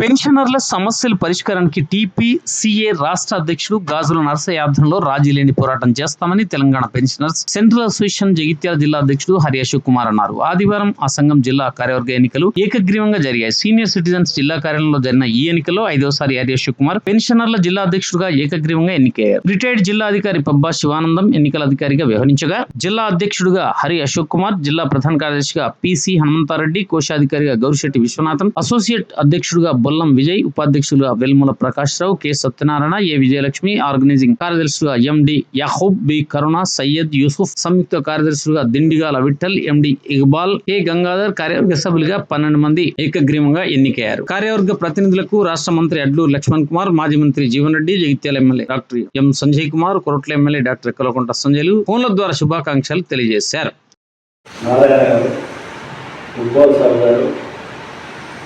పెన్షనర్ల సమస్యల పరిష్కారానికి టీపీసీఏ రాష్ట్ర అధ్యక్షుడు గాజుల నరసయ్య ఆధ్వర్యంలో రాజీ లేని పోరాటం చేస్తామని Telangana pensioners central association Jagtial జిల్లా అధ్యక్షుడు హరి అశోక్ కుమార్ అన్నారు. ఆదివారం ఆ సంఘం జిల్లా కార్యవర్గ ఎన్నికలు ఏకగ్రీవంగా జరిగాయి. సీనియర్ సిటిజన్స్ జిల్లా కార్యాలయంలో జరిగిన ఈ ఎన్నికల్లో ఐదోసారి హరి అశోక్ కుమార్ పెన్షనర్ల జిల్లా అధ్యక్షుడుగా ఏకగ్రీవంగా ఎన్నికయ్యారు. రిటైర్డ్ జిల్లా అధికారి పబ్బా శివానందం ఎన్నికల అధికారిగా వ్యవహరించగా జిల్లా అధ్యక్షుడుగా హరి అశోక్ కుమార్ జిల్లా ప్రధాన కార్యదర్శిగా పిసి హనుమంతారెడ్డి కోశాధికారిగా గౌరిశెట్టి విశ్వనాథన్ అసోసియేట్ అధ్యక్షుడుగా బొల్లం విజయ్ ఉపాధ్యక్షులుగా Velmula Prakash Rao K. Satyanarayana A. Vijayalakshmi organising కార్యదర్శులుగా MD Yakub B. Karuna Syed Yusuf సంయుక్త కార్యదర్శులుగా దిండిగాల విఠల్ ఎండి ఇక్బాల్ కె. గంగాధర్ కార్యవర్గ సభ్యులుగా పన్నెండు మంది ఏకగ్రీవంగా ఎన్నికయ్యారు. కార్యవర్గ ప్రతినిధులకు రాష్ట్ర మంత్రి అడ్లూరు లక్ష్మణ్ కుమార్ మాజీ మంత్రి Jeevan Reddy Jagtial MLA doctor M. Sanjay Kumar Korutla MLA doctor Kalakonta సంజయ్లు ఫోన్ల ద్వారా శుభాకాంక్షలు తెలియజేశారు.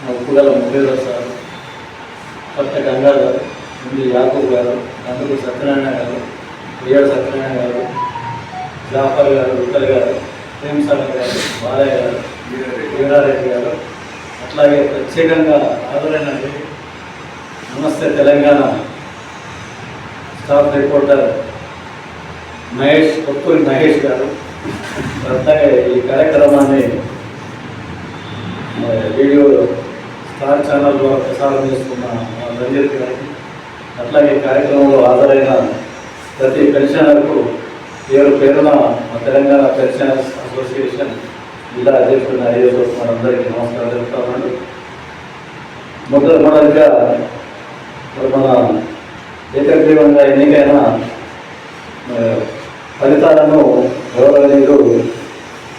మా గారు ఉద్భవ్ సార్ గారు కొత్త గంగాధర్ ముందు యాకూబ్ గారు అందుకు సత్యనారాయణ గారు ప్రియ సత్యనారాయణ గారు జాఫర్ గారు ఉత్తర్ గారు ప్రేమసాగర్ గారు బాలయ్య గారు వీరారెడ్డి గారు. అట్లాగే ప్రత్యేకంగా హాజరైనది నమస్తే తెలంగాణ స్టాఫ్ రిపోర్టర్ మహేష్ కొత్తూరి మహేష్ గారు. అట్లాగే ఈ కార్యక్రమాన్ని వీడియోలో వీడియో స్టార్ ఛానల్ ద్వారా ప్రసారం చేస్తున్న మా రంజిత్ గారికి అట్లాగే కార్యక్రమంలో హాజరైన ప్రతి పెన్షనర్కు పేరు పేరున మా తెలంగాణ పెన్షనర్స్ అసోసియేషన్ జిల్లా అధ్యక్షుడు ఐఏఎస్ మనందరికీ నమస్కారం చెప్తామండి ఉన్నాను మొట్టమొదటిగా మరి మన ఏకగ్రీవంగా ఎన్నికైన ఫలితాలను గౌరవనీయులు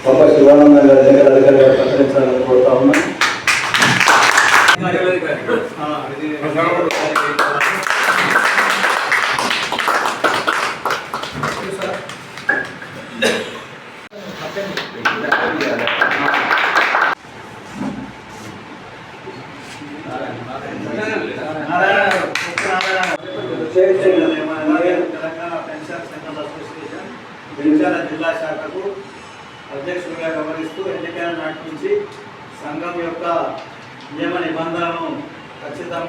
పప్ప శివానంద గారి ఎన్నికల అధికారిగా ప్రకటించాలని కోరుతా ఉన్నా తెలంగాణ పెన్షన్ సెంట్రల్ అసోసియేషన్ గిరిజన జిల్లా శాఖకు అధ్యక్షుడిగా వ్యవహరిస్తూ ఎన్నికల నాటి నుంచి సంఘం యొక్క నియమ నిబంధనలను ఖచ్చితంగా